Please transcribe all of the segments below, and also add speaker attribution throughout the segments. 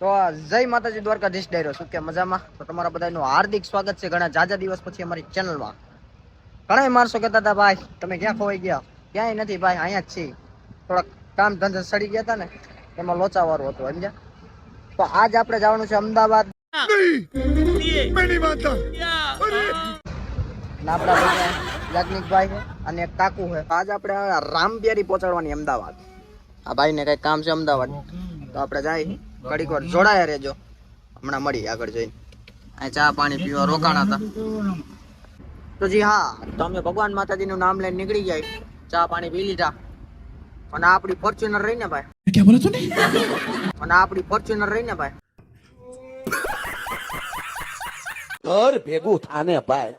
Speaker 1: તો જય માતાજી દ્વારકાધીશ ડાયરો શું કે મજામાં? તો તમારા બધાનું હાર્દિક સ્વાગત છે. ઘણા જાજા દિવસ પછી અમારી ચેનલમાં. ઘણા માણસો કહેતા હતા ભાઈ તમે ક્યાં ખોવાઈ ગયા? ક્યાંય નથી ભાઈ અહીંયા જ છીએ. થોડાક કામ ધંધા સડી ગયા હતા ને એમાં લોચાવાળું હતું સમજ્યા? તો આજ આપણે જવાનું છે અમદાવાદ. આપણા ભાઈ યાજ્ઞિકભાઈ છે અને કાકુ છે. આજ આપણે રામબિયારી પહોંચાડવાની અમદાવાદ. આ ભાઈને કઈ કામ છે અમદાવાદ. તો આપણે જાય. ઘડીક વાર જોડાયા રહેજો. હમણાં મળી આગળ જઈને. આ ચા પાણી પીવા રોકાણા હતા. તો જી હા તો અમે ભગવાન માતાજીનું નામ લઈને નીકળી જાય ચા પાણી પી લીધા. અને આપણી ફોર્ચ્યુનર રહી ને ભાઈ. અને આપણી ફોર્ચ્યુનર રહી ને ભાઈ.
Speaker 2: ઘર ભેગું થાને ભાઈ.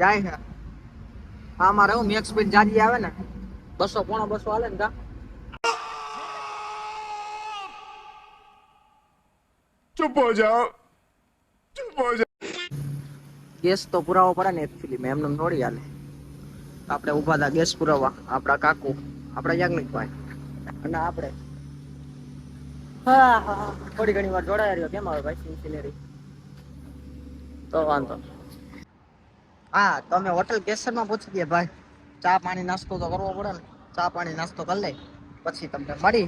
Speaker 1: જાય ને હા મારે હું મેક્સ સ્પીડ જાજી આવે ને? બસો પોણો બસો હાલે ને કા
Speaker 3: ચૂપ જાઓ. ચૂપ જાઓ.
Speaker 1: કેસ તો પુરાવો પડે ને એકચ્યુઅલી એમને થોડી હાલે આપણે ઊભા હતા ગેસ પુરાવવા આપણા કાકુ આપણા યાજ્ઞિક ભાઈ. અને આપણે. વાર જોડાયા રહ્યો. કેમ આવે તો વાંધો. હા તમે હોટલ કેસરમાં પૂછી દે ભાઈ. ચા પાણી નાસ્તો તો કરવો પડે ને. ચા પાણી નાસ્તો કરી લે. પછી તમને મળી.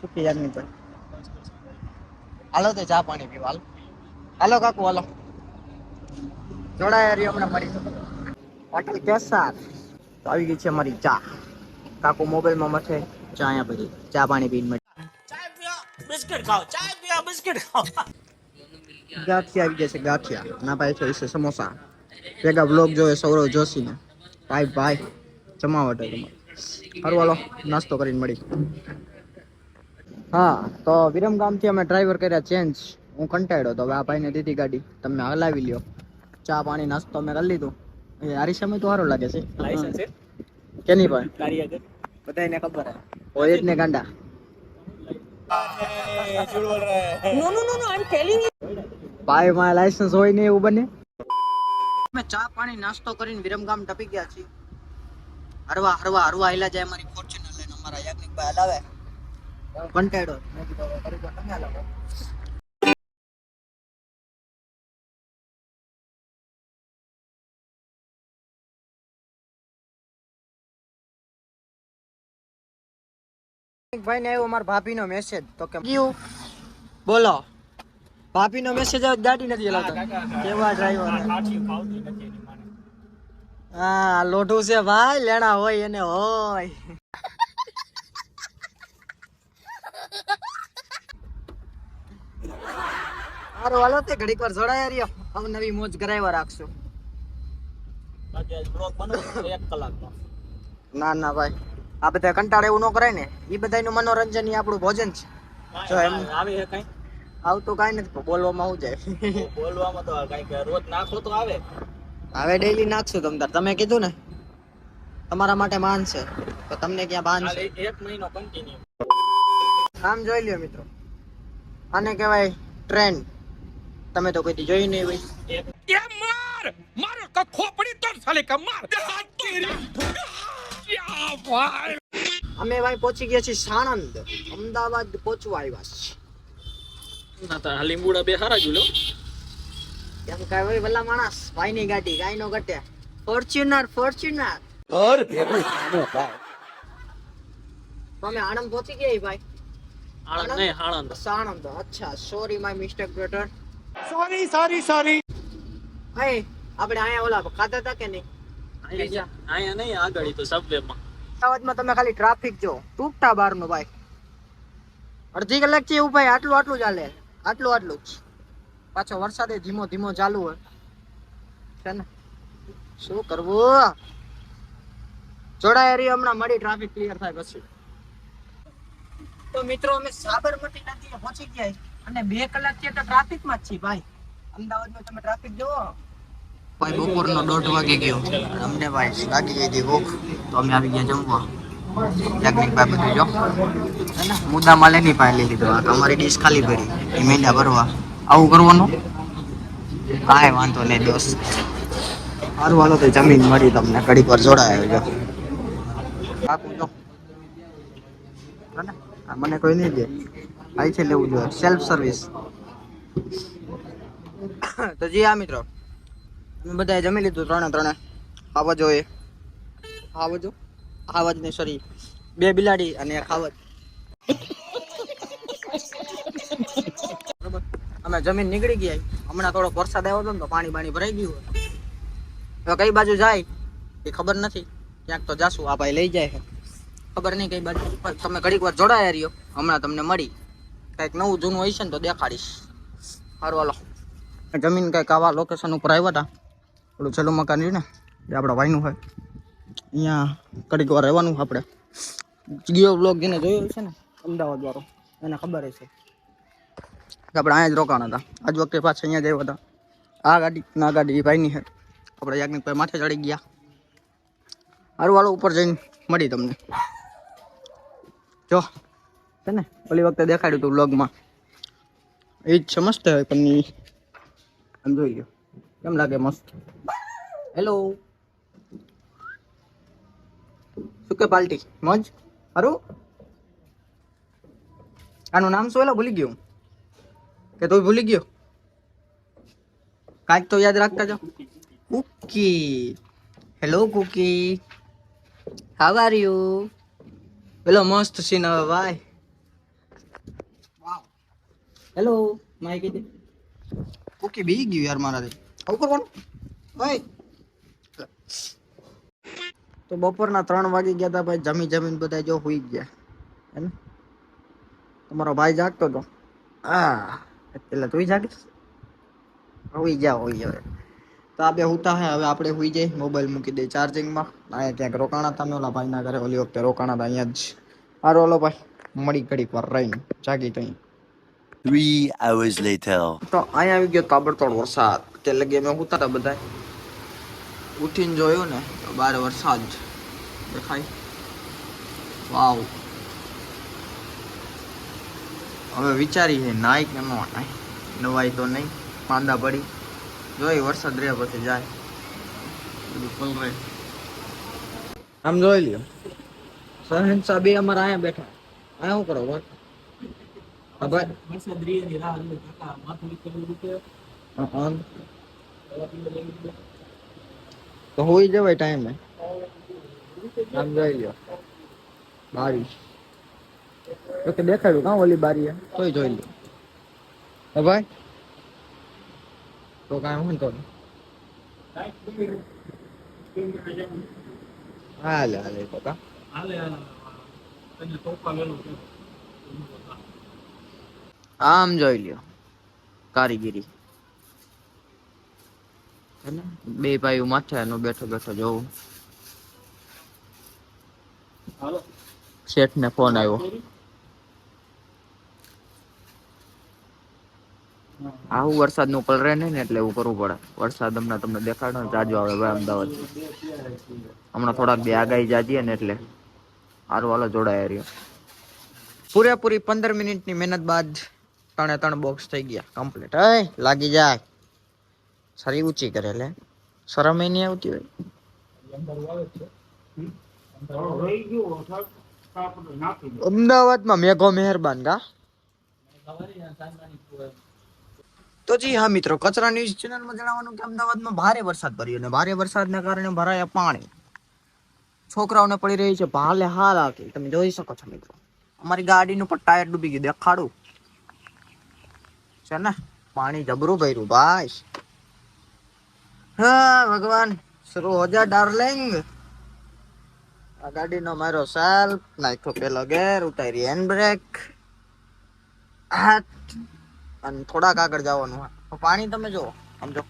Speaker 1: ચૂકી યાજ્ઞિક ભાઈ? હાલો તે ચા પાણી પીવા હાલો. હાલો કાકુ હાલો. જોડાયા રહ્યો હમણાં મળી હોટલ કેસાર. તો આવી ગઈ છે અમારી ચા. કાકુ મોબાઈલમાં મથે. ચા અહીંયા પછી ચા પાણી પીને મળી ગાંઠિયા આવી ગયા છે ગાંઠિયા. ના ભાઈ છે વિશે સમોસા. ભેગા બ્લોગ જોવે સૌરવ જોશીને. ભાઈ ભાઈ જમાવટ તમારે. સારું હાલો નાસ્તો કરીને મળી. હા તો વિરમગામથી અમે ડ્રાઈવર કર્યા ચેન્જ હું કંટાળ્યો તો હવે આ ભાઈને દીધી ગાડી. તમે હલાવી લ્યો. ચા પાણી નાસ્તો અમે કરી લીધું. એ હારી સમય તો સારું લાગે છે.
Speaker 4: લાયસન્સ છે?
Speaker 1: કેની ભાઈ?
Speaker 4: ગાડી આગળ
Speaker 1: બધાને ખબર હે હોય જ ને ગાંડા.
Speaker 4: નો નો નો નો આઈ એમ ટેલિંગ
Speaker 1: ભાઈ માં લાયસન્સ હોય ને એવું બને. અમે ચા પાણી નાસ્તો કરીને વિરમગામ ટપી ગયા છીએ. હરવા હરવા હરવા હેલા જાય અમારી ફોર્ચ્યુનર લઈને અમારા યાજ્ઞિક ભાઈ હલાવે. મેં કીધું હવે તમે હલાવો ભાઈ ને આવ્યો મારા ભાભી નો મેસેજ તો કે કયું બોલો. ભાભી નો મેસેજ આવ્યો ગાડી નથી હલાવતા. કેવા ડ્રાઈવર હા લોઢું છે ભાઈ લેણા હોય એને હોય. હારું હાલો તે ઘડીક વાર જોડાયા રહ્યો. હવે નવી મોજ કરાવ્યા રાખશું. ના ના ભાઈ. આ બધા કંટાળે એવું ન કરાય ને. એ બધાનું મનોરંજન ઈ આપણું ભોજન છે. જો એમ
Speaker 4: આવે છે કઈ?
Speaker 1: આવતું કાંઈ નથી બોલવામાં આવું જાય.
Speaker 4: બોલવામાં તો કંઈક રોજ નાખો તો આવે.
Speaker 1: હવે ડેઈલી નાખશું તમ તાર. તમે કીધું ને? તમારા માટે માન છે. તો તમને ક્યાં બાન છે?
Speaker 4: એક મહિનો કન્ટિન્યુ
Speaker 1: આમ જોઈ લ્યો મિત્રો. આને કહેવાય ટ્રેન્ડ તમે તો કોઈ જોઈ નહીં હોય.
Speaker 3: એ માર! માર તો ખોપડી તો સાલે કે માર!
Speaker 1: અમે ભાઈ પહોંચી ગયા છીએ સાણંદ. અમદાવાદ પહોંચવા આવ્યા છીએ.
Speaker 4: ના તા લીંબુડા બે હારા જુલો
Speaker 1: કેમ કાય હોય ભલા માણસ. ભાઈ ની ગાડી ગાય નો ઘટે ફોર્ચ્યુનર ફોર્ચ્યુનર.
Speaker 2: ઘર ભેગું
Speaker 1: તમે આણંદ પહોંચી ગયા ભાઈ?
Speaker 4: આણંદ નહીં આણંદ.
Speaker 1: સાણંદ. અચ્છા sorry my mistake brother
Speaker 3: sorry sorry sorry
Speaker 1: ભાઈ આપણે અહીંયા ઓલા ખાતા હતા કે નહીં?
Speaker 4: અહીંયા નહીં આગળ તો સબવેમાં
Speaker 1: અમદાવાદમાં તમે ખાલી ટ્રાફિક જો તૂટતા બારનો ભાઈ. અડધી કલાક છે એવું આટલું આટલું ચાલે. આટલું આટલું. પાછો વરસાદે ધીમો ધીમો ચાલુ હોય. છે ને? શું કરવું? જોડાયા રહી હમણાં મળી ટ્રાફિક ક્લિયર થાય પછી. તો મિત્રો અમે સાબરમતી નદીએ પહોંચી ગયા અને બે કલાકથી ટ્રાફિકમાં જ છે ભાઈ. અમદાવાદમાં તમે ટ્રાફિક જોવો ભાઈ, બપોરનો દોઢ વાગે ગયો. અમને ભાઈ લાગી ગઈ હતી ભૂખ. તો અમે આવી ગયા જમવા. યાજ્ઞિક ભાઈ બધું જો. ને મુદ્દા માલે પાસે લીધો. અમારી ડીશ ખાલી પડી. એ મેંડા ભરવા. આવું કરવાનું? કાંઈ વાંધો નહીં, દોસ્ત. સારું, હાલો તો જમીન મળી તમને. ઘડીક વાર જોડાયો જો. કાકુ, જો. મને કોઈ નહીં દે. અહીંથી લેવું જોઈએ. સેલ્ફ સર્વિસ તો જી આ મિત્રો. બધાએ જમી લીધું ત્રણે ત્રણે. ખાવા જોઈએ. ખાવા જો ખાવા જ નહીં સોરી બે બિલાડી અને ખાવજ. બરોબર? અમે જમીન નીકળી ગયા. હમણાં થોડોક વરસાદ આવ્યો હતો ને તો પાણી પાણી ભરાઈ ગયું હવે કઈ બાજુ જાય? એ ખબર નથી. ક્યાંક તો જાશું. આ ભાઈ લઈ જાય ખબર નહીં કઈ બાજુ. તમે ઘડીક વાર જોડાયા રહ્યો. હમણાં તમને મળી. કંઈક નવું જૂનું હોય છે ને તો દેખાડીશ. સારું હાલો. જમીન કંઈક આવા લોકેશન ઉપર આવ્યા હતા. પેલું છેલ્લું મકાન રહ્યું ને, એ આપણા ભાઈનું હોય. અહીંયા કડીક વાર રહેવાનું આપણે. ગયો બ્લોગ જેને જોયો છે ને, અમદાવાદ વાળો, એને ખબર હશે. આપણે અહીંયા જ રોકાણ હતા. આજ વખતે પાછા અહીંયા જ આવ્યા હતા. આ ગાડી, ના ગાડી ભાઈની છે. આપણે યાજ્ઞિક ભાઈ માથે ચડી ગયા. હારું વાળો ઉપર જઈને મળી તમને. જો. છે ને ઓલી વખતે દેખાડ્યું હતું વ્લોગમાં. એ જ છે મસ્ત હોય પણ આમ જોઈ લો કેમ લાગે મસ્ત? હેલો શું કે પાલટી? મોજ? હારું? આનું નામ શું એલા? ભૂલી ગયો હું. કે તું ભૂલી ગયો? કાંઈક તો યાદ રાખતા જાઓ. Cookie hello Cookie how are you પેલો મસ્ત સીન હવે ભાઈ. હેલો માય કીધી ઓકે બી ગયું યાર મારાથી. આવું કરવાનું? ભાઈ. તો બપોરના ત્રણ વાગી ગયા હતા ભાઈ, જમી જમીન બધા જો હોઈ ગયા. હે તમારો ભાઈ જાગતો હતો હા. એટલે તું જાગીશ હોઈ જા હોઈ જાય તો આ બે હુતા હે, હવે આપણે હોઈ જાય મોબાઈલ મૂકી દઈએ ચાર્જિંગમાં. અહીંયા ક્યાંક રોકાણા તમે ઓલા ભાઈના ઘરે. ઓલી વખતે રોકાણા હતા, અહીંયા જ. હારો ઓલો ભાઈ. મળી ઘડીક વાર રહીને. જાગી તઈ
Speaker 5: Three hours later.
Speaker 1: તો અહીંયા આવી ગયો તાબડતોડ વરસાદ. તે લગી મેં ઉતારા હતા બધા ઉઠીને જોયું ને તો બાર વરસાદ દેખાય. વાવ. હવે વિચારી છે નાય કે ન નાય? નવાય તો નહીં માંદા પડી. જોઈ વરસાદ રહે પછી જાય. બધું પલરે આમ જોઈ લ્યો. સરહેન બે અમારા અહીંયા બેઠા. અહીંયા શું કરો ભાઈ હા ભાઈ
Speaker 4: વરસાદ રીએની રાહ જોઈ કાકા માથું નીકળ્યું રીતે
Speaker 1: હા. તો હોઈ જવાય ટાઈમે આમ જોઈ લ્યો બારી તો કે દેખાડ્યું કાં ઓલી બારી હે? તોય જોઈ લ્યો હે ભાઈ તો કાંઈ વાંધો નહીં હાલે હાલે તો હાલે
Speaker 4: હાલે તને તોફા વેલું છે
Speaker 1: આમ જોઈ લ્યો. કારીગીરી. બે ભાઈઓ માથે એનો બેઠો બેઠો જોવું શેઠ ને ફોન આવ્યો. આવું વરસાદનું પલરે નહીં ને એટલે એવું કરવું પડે. વરસાદ હમણાં તમને દેખાડો ને જાજો આવે ભાઈ અમદાવાદ. હમણાં થોડાક બે આગાહી જાજીએ ને એટલે હારું વાલો જોડાયા રહ્યો. પૂરેપૂરી પંદર મિનિટની મહેનત બાદ ત્રણે ત્રણ બોક્સ થઈ ગયા કમ્પ્લીટ હે લાગી જાય. સારી ઊંચી કરે લે. શરમ ય નહીં આવતી હોય? અમદાવાદમાં મેઘો મહેરબાન કા? તો જી હા મિત્રો, કચરા ન્યૂઝ ચેનલમાં જણાવવાનું કે અમદાવાદમાં ભારે વરસાદ પડ્યો અને ભારે વરસાદના કારણે ભરાયા પાણી. છોકરાઓને પડી રહી છે ભાલે હાલ આવતી તમે જોઈ શકો છો મિત્રો. અમારી ગાડીનું પણ ટાયર ડૂબી ગયું. દેખાડું. છે ને? પાણી જબરું ભર્યું, ભાઈ. હા, ભગવાન. શરૂ હો જા, ડાર્લિંગ. આ ગાડીનો મારો સેલ્ફ નાખ્યો પેલો ગેર, ઉતારી હેન્ડ બ્રેક અને થોડાક આગળ જવાનું તો પાણી તમે જો સમજો.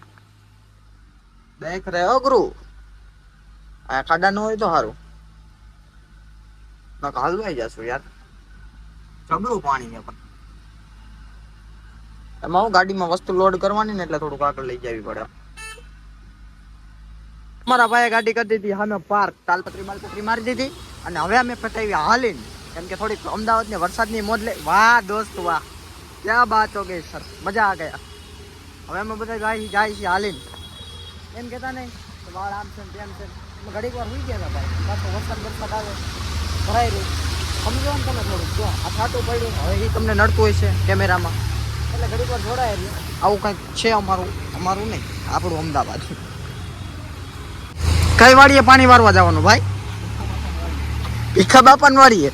Speaker 1: દેખ રહે હો ગુરુ. આ ખાડા નું હોય તો સારું હાલવાઈ જશું યાર. જબરું પાણી છે પણ. એમાં હું ગાડીમાં વસ્તુ લોડ કરવાની ને એટલે થોડુંક આગળ લઈ જવી પડે. મારા ભાઈએ ગાડી કરી દીધી, અમે પાર્ક, તાલપત્રી માલપત્રી મારી દીધી અને હવે અમે પતાવી હાલીને. કેમ કે થોડીક અમદાવાદની વરસાદની મોજ લે વાહ દોસ્ત, વાહ. ક્યાં બાત હો ગઈ, સર. મજા આ ગયા. હવે અમે બધા જાય જાય છે હાલીને. એમ કહેતા નહીં કે વાળ આમ છે તેમ છે. ઘડીક વાર હોઈ ગયા હતા ભાઈ. પાછો વરસાદ વરસાદ આવે. ભરાઈ રહ્યું. સમજો ને તમે થોડુંક. જો આ થાતું પડ્યું, હવે એ તમને નડતું હોય છે કેમેરામાં. એટલે ઘડીક વાર જોડાય રહ્યો આવું કંઈક છે અમારું અમારું નહીં આપણું અમદાવાદ કઈ વાડીએ પાણી વારવા જવાનું ભાઈ ભીખા બાપાની વાડીએ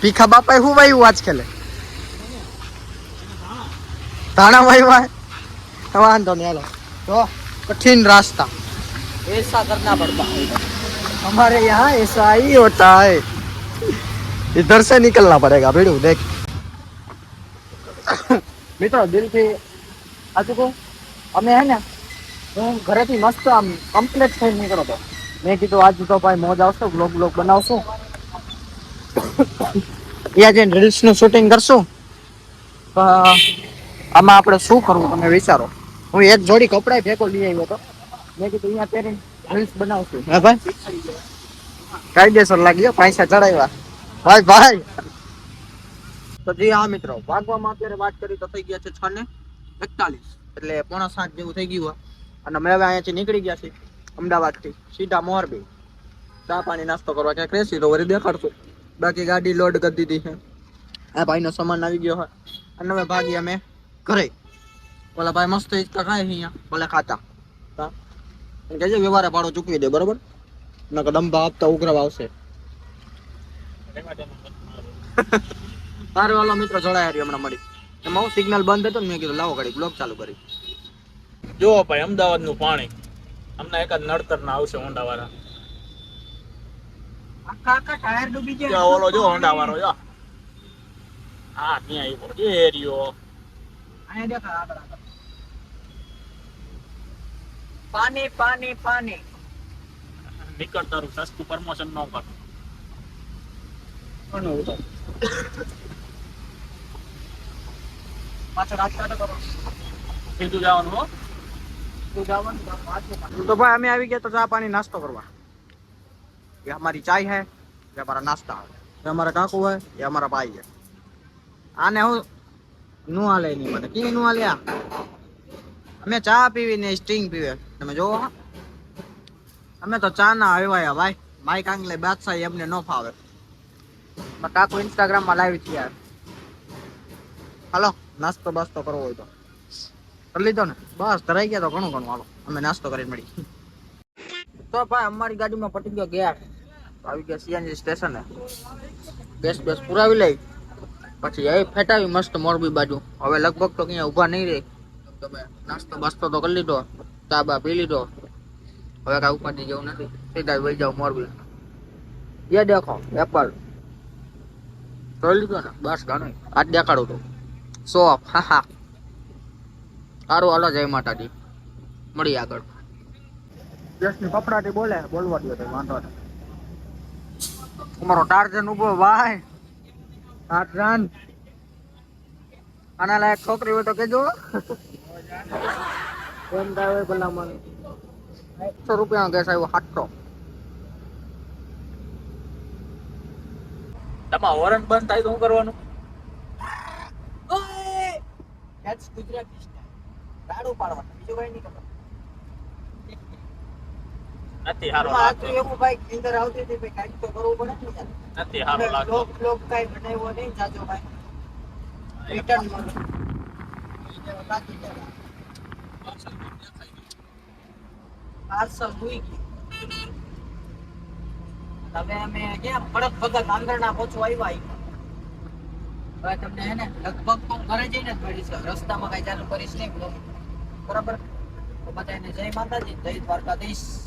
Speaker 1: ભીખા બાપાએ શું વાયું આજ ખેલે ધાણા વાયું વાંધો નહીં હાલો તો कठिन रास्ता ऐसा करना पड़ता है हमारे यहाँ ऐसा ही होता है इधर से निकलना पड़ेगा बेड़ू देख મિત્રો દિલથી આ શું કહું અમે હે ને હું ઘરેથી મસ્ત આમ કમ્પ્લીટ થઈને નીકળો તો. મેં કીધું આજ તો ભાઈ મોજ આવશે બ્લોગ બ્લોગ બનાવશું. ત્યાં જઈને રીલ્સનું શૂટિંગ કરશું. તો આમાં આપણે શું કરવું તમે વિચારો. હું એક જોડી કપડાય ભેગો લઈ આવ્યો હતો. મેં કીધું અહીંયા પહેરીને રીલ્સ બનાવશું. હા ભાઈ. કાયદેસર લાગ્યો પૈસા ચડાવ્યા. ભાઈ ભાઈ. તો જે આ મિત્રો, વાગવામાં અત્યારે વાત કરી તો થઈ ગયા છે છ ને એકતાલીસ. એટલે પોણા સાત જેવું થઈ ગયું અને અમે હવે અહીંયાથી નીકળી ગયા છીએ અમદાવાદથી. સીધા મોરબી. ચા પાણી નાસ્તો કરવા ક્યાંક રહેશી તો વળી દેખાડશું. બાકી ગાડી લોડ કરી દીધી છે. આ ભાઈનો સામાન આવી ગયો હોય. અને હવે ભાગી અમે ઘરે. ઓલા ભાઈ મસ્ત હિચકા ખાય અહીંયા. ભલે ખાતા. કહેજે વ્યવહારે ભાડો ચૂકવી દે, બરોબર? નકર ડંભા આપતા ઉઘરાવા આવશે. તારે વાલો મિત્ર જોડાયા રહ્યો હમણાં મળી. એમાં હું સિગ્નલ બંધ હતો ને મેં કીધું લાવો ઘડી બ્લોક ચાલુ કરી.
Speaker 4: જુઓ ભાઈ અમદાવાદનું પાણી. અમને એકાદ નડતર ના આવશે હોન્ડા વાળા
Speaker 1: આખા આખા ટાયર ડૂબી
Speaker 4: ત્યાં ઓલો જો હોન્ડા વાળો જો. હા ત્યાં આવ્યો એ રહ્યો.
Speaker 1: અહીંયા દેખા આગળ આગળ. પાણી પાણી પાણી.
Speaker 4: નીકળ તારું સસ્તું પ્રમોશન ન કર.
Speaker 1: પાછળ હાથ કાઢો કરો
Speaker 4: સીધું જવાનું હો
Speaker 1: તો ભાઈ અમે આવી ગયા તો ચા પાણી નાસ્તો કરવા ये हमारी चाय है ये हमारा नाश्ता है ये हमारा काकू है ये हमारा भाई है આને હું નું હાલે નહીં મને કી નું હાલ્યા અમે ચા પીવી ને સ્ટિંગ પીવે તમે જોવો હા? અમે તો ચા ના આવ્યા ભાઈ માઈક આંગલે બાદશાહ એમને ન ફાવે મારા કાકુ ઇન્સ્ટાગ્રામ માં લાવી છે યાર હાલો નાસ્તો બાસ્તો કરવો હોય તો. કરી લીધો ને? બસ, ધરાઈ ગયા તો ઘણું ઘણું. હાલો, અમે નાસ્તો કરી મળી. તો ભાઈ, અમારી ગાડીમાં પટી ગયો ગયા આવી ગયા સીએનજી સ્ટેશને. ગેસ બેસ પુરાવી લઈ. પછી એ ફેટાવી મસ્ત મોરબી બાજુ. હવે લગભગ તો ક્યાં ઊભા નહીં રહે. તમે નાસ્તો બાસ્તો તો કરી લીધો. ચા બા પી લીધો. હવે કાંઈ ઉપાધિ જેવું નથી. સીધા વહી જાવ મોરબી. એ દેખો એપલ જોઈ લીધો ને? બસ ઘણું આજ દેખાડું તું. સો હા હા. સારું હાલો જય માતાજી. મળી આગળ. યશની કપડાથી બોલે બોલવા દો તો વાંધો નહીં. અમારો ટાર્જન ઊભો ભાઈ. ટાર્જન આના લાયક છોકરી હોય તો કેજો થાય મને એકસો રૂપિયા ગેસ આવ્યો સાતસો
Speaker 4: તમારે વોરંટ બંધ થાય તો શું કરવાનું?
Speaker 1: ગુજરાતી દાડો પાડવાનું બીજું કઈ નહીં ખબર.
Speaker 4: નથી સારો લાગતો.
Speaker 1: એવું ભાઈ અંદર આવતી હતી ભાઈ કાંઈક તો કરવું પડે ને
Speaker 4: નથી સારો લાગતો.
Speaker 1: લોક લોક કાંઈ બનાવ્યો નહીં જાજો ભાઈ. રિટર્ન મળે. પાર્સલ હોઈ ગયું. હવે અમે ક્યાં ભડક ભગત આંગણના પોચો આવ્યા. હવે તમને હે ને લગભગ તો ઘરે જઈને જ રસ્તામાં કઈ ચાલુ કરીશ નહીં. બરાબર? બધાને જય માતાજી, જય દ્વારકાધીશ.